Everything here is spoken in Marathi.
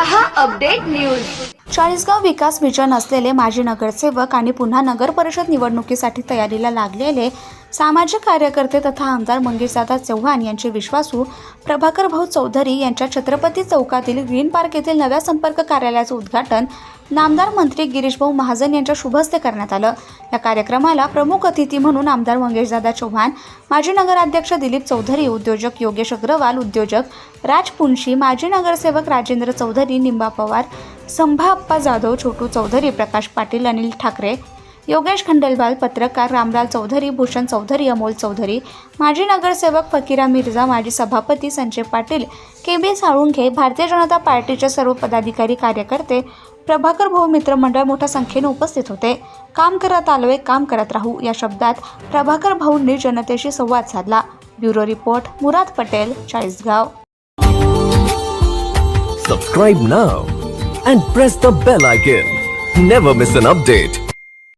रहा अपडेट न्यूज. चाळीसगाव विकास विजन असलेले माजी नगरसेवक आणि पुन्हा नगर परिषद निवडणुकीसाठी तयारीला लागलेले सामाजिक कार्यकर्ते तथा आमदार मंगेशदादा चव्हाण यांचे विश्वासू प्रभाकर भाऊ चौधरी यांच्या छत्रपती चौकातील ग्रीन पार्क येथील नव्या संपर्क कार्यालयाचं उद्घाटन नामदार मंत्री गिरीशभाऊ महाजन यांच्या शुभहस्ते करण्यात आलं. या कार्यक्रमाला प्रमुख अतिथी म्हणून आमदार मंगेशदादा चव्हाण माजी नगराध्यक्ष दिलीप चौधरी उद्योजक योगेश अग्रवाल उद्योजक राज पुंशी माजी नगरसेवक राजेंद्र चौधरी निंबा पवार संभा अप्पा जाधव छोटू चौधरी प्रकाश पाटील अनिल ठाकरे योगेश खंडेलवाल पत्रकार रामलाल चौधरी भूषण चौधरी अमोल चौधरी माजी नगरसेवक फकीरा मिर्झा माजी सभापती संजय पाटील के बी साळुंखे भारतीय जनता पार्टीचे सर्व पदाधिकारी कार्यकर्ते प्रभाकर भाऊ मित्र मंडळ मोठ्या संख्येने उपस्थित होते. काम करत आलोय काम करत राहू या शब्दात प्रभाकर भाऊंनी जनतेशी संवाद साधला. Bureau report Murad Patel Chalisgaon. Subscribe now and press the bell icon never miss an update